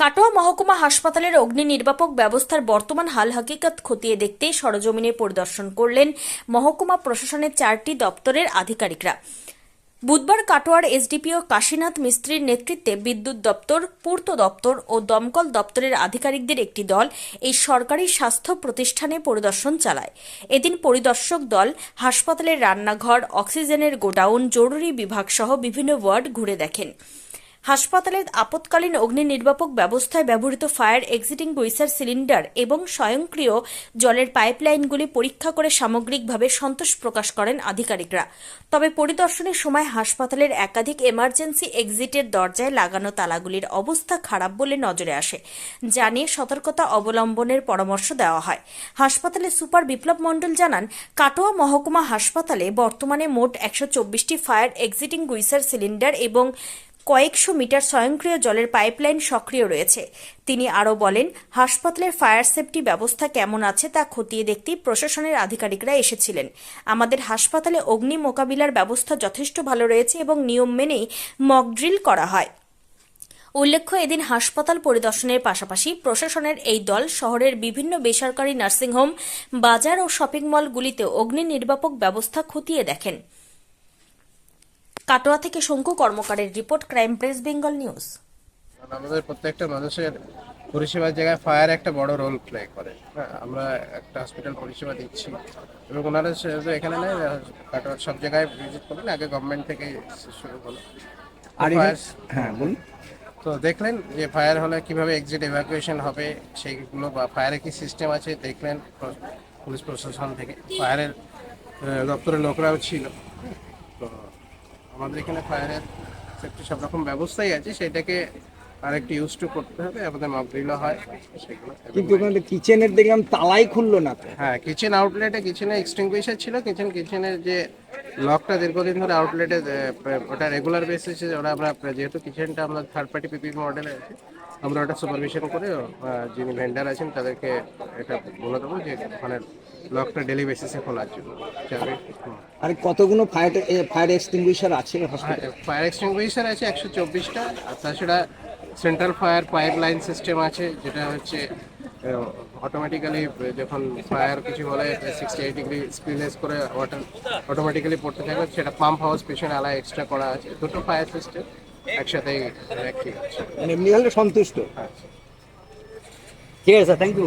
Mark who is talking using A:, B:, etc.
A: কাটোয়া মহকুমা হাসপাতালের অগ্নি নির্বাপক ব্যবস্থার বর্তমান হাল হাকিকত খতিয়ে দেখতে সরজমিনে পরিদর্শন করলেন মহকুমা প্রশাসনের চারটি দপ্তরের আধিকারিকরা। বুধবার কাটোয়ার এসডিপিও কাশীনাথ মিস্ত্রির নেতৃত্বে বিদ্যুৎ দপ্তর, পূর্ত দপ্তর ও দমকল দপ্তরের আধিকারিকদের একটি দল এই সরকারি স্বাস্থ্য প্রতিষ্ঠানে পরিদর্শন চালায়। এদিন পরিদর্শক দল হাসপাতালের রান্নাঘর, অক্সিজেনের গোডাউন, জরুরি বিভাগ সহ বিভিন্ন ওয়ার্ড ঘুরে দেখেন। হাসপাতালের আপৎকালীন অগ্নি নির্বাপক ব্যবস্থায় ব্যবহৃত ফায়ার এক্সিটিং গুইসার সিলিন্ডার এবং স্বয়ংক্রিয় জলের পাইপলাইনগুলি পরীক্ষা করে সামগ্রিকভাবে সন্তোষ প্রকাশ করেন আধিকারিকরা। তবে পরিদর্শনের সময় হাসপাতালের একাধিক এমার্জেন্সি এক্সিটের দরজায় লাগানো তালাগুলির অবস্থা খারাপ বলে নজরে আসে, যা নিয়ে সতর্কতা অবলম্বনের পরামর্শ দেওয়া হয়। হাসপাতালের সুপার বিপ্লব মণ্ডল জানান, কাটোয়া মহকুমা হাসপাতালে বর্তমানে মোট একশো চব্বিশটি ফায়ার এক্সিটিং গুইসার সিলিন্ডার এবং কয়েকশো মিটার স্বয়ংক্রিয় জলের পাইপলাইন সক্রিয় রয়েছে। তিনি আরও বলেন, হাসপাতালের ফায়ার সেফটি ব্যবস্থা কেমন আছে তা খতিয়ে দেখতেই প্রশাসনের আধিকারিকরা এসেছিলেন। আমাদের হাসপাতালে অগ্নি মোকাবিলার ব্যবস্থা যথেষ্ট ভালো রয়েছে এবং নিয়ম মেনেই মক ড্রিল করা হয়। উল্লেখ্য, এদিন হাসপাতাল পরিদর্শনের পাশাপাশি প্রশাসনের এই দল শহরের বিভিন্ন বেসরকারি নার্সিংহোম, বাজার ও শপিং মলগুলিতে অগ্নি নির্বাপক ব্যবস্থা খতিয়ে দেখেন। কাটোয়া থেকে Shanku কর্মকারের report crime press Bengal news.
B: আমাদের প্রত্যেকটা মানুষের পরিষেবার জায়গায় ফায়ার একটা বড় রোল প্লে করে। হ্যাঁ আমরা একটা হসপিটাল পরিষেবা দিচ্ছি। এবং ওনারা এখানে নয় কাটোয়ার সব জায়গায় ভিজিট করবেন আগে গভর্নমেন্ট থেকে শুরু হলো।
C: আর হ্যাঁ বলুন।
B: তো দেখলেন যে ফায়ার হলে কীভাবে এক্সিট এভাকুয়েশন হবে সেইগুলো বা ফায়ারের কি সিস্টেম আছে দেখলেন পুলিশ প্রশাসন থেকে। ফায়ারের দপ্তরের লোকরাও ছিল। তো আমাদের এখানে ফায়ারের সেফটি সব রকম ব্যবস্থাই আছে সেটাকে আরেকটু ইউজ টু করতে হবে আমাদের ড্রিলও হয় সেগুলো
C: কিন্তু ওখানে কিচেনের দেখলাম তালাই খুললো না
B: হ্যাঁ কিচেন আউটলেটে কিচেনে এক্সটিংগুইশার ছিল কিচেন কিচেনের যে লকটা দীর্ঘদিন ধরে আউটলেটে ওটা রেগুলার বেসিসে ওরা আমরা যেহেতু কিচেনটা আমরা থার্ড পার্টি পিপি মডেলে আছে আমরা ওটা সুপারভিশন করে যিনি ভেন্ডার আছেন তাদেরকে এটা বলে দেবো যে ওখানে লকটা ডেলি বেসিসে খোলার জন্য। চাবি হুম।
C: আর কতগুলো ফায়ার ফায়ার এক্সটিংগুইশার আছে
B: ফায়ার এক্সটিংগুইশার আছে একশো চব্বিশটা আর তাছাড়া central fire pipe line system আছে যেটা হচ্ছে অটোমেটিক্যালি যখন ফায়ার কিছু হলে সিক্সটি এইট ডিগ্রি স্পিলেস করে ওয়াটার অটোমেটিক্যালি পড়তে থাকবে সেটা পাম্প হাউস পেছনে আলাদা এক্সট্রা করা আছে। দুটো ফায়ার সিস্টেম একসাথেই একই আছে
C: মানে এমনি হলে সন্তুষ্ট? ঠিক আছে থ্যাংক ইউ